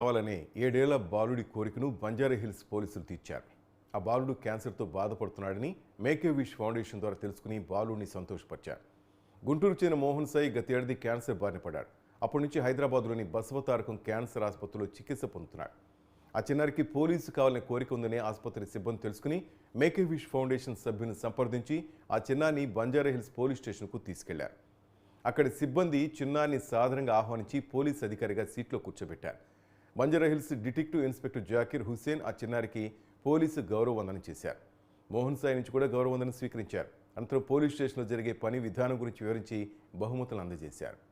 కావాలనే ఏడేళ్ళ బాలుడి కోరికను బంజారాహిల్స్ పోలీసులు తీర్చారు. ఆ బాలుడు క్యాన్సర్తో బాధపడుతున్నాడని మేకే విష్ ఫౌండేషన్ ద్వారా తెలుసుకుని బాలుడిని సంతోషపరిచారు. గుంటూరు చెందిన మోహన్ సాయి గతేడాది క్యాన్సర్ బారిన పడ్డాడు. అప్పటి నుంచి హైదరాబాద్లోని బసవతారకం క్యాన్సర్ ఆసుపత్రిలో చికిత్స పొందుతున్నాడు. ఆ చిన్నారికి పోలీసు కావాలనే కోరిక ఉందని ఆసుపత్రి సిబ్బంది తెలుసుకుని మేకే విష్ ఫౌండేషన్ సభ్యుని సంప్రదించి ఆ చిన్నాన్ని బంజారాహిల్స్ పోలీస్ స్టేషన్కు తీసుకెళ్ళారు. అక్కడి సిబ్బంది చిన్నాన్ని సాధారణంగా ఆహ్వానించి పోలీస్ అధికారిగా సీట్లో కూర్చోబెట్టారు. బంజారాహిల్స్ డిటెక్టివ్ ఇన్స్పెక్టర్ జాకీర్ హుసేన్ ఆ చిన్నారికి పోలీసు గౌరవ వందనం చేశారు. మోహన్ సాయి నుంచి కూడా గౌరవ వందనం స్వీకరించారు. అనంతరం పోలీస్ స్టేషన్లో జరిగే పని విధానం గురించి వివరించి బహుమతులు అందజేశారు.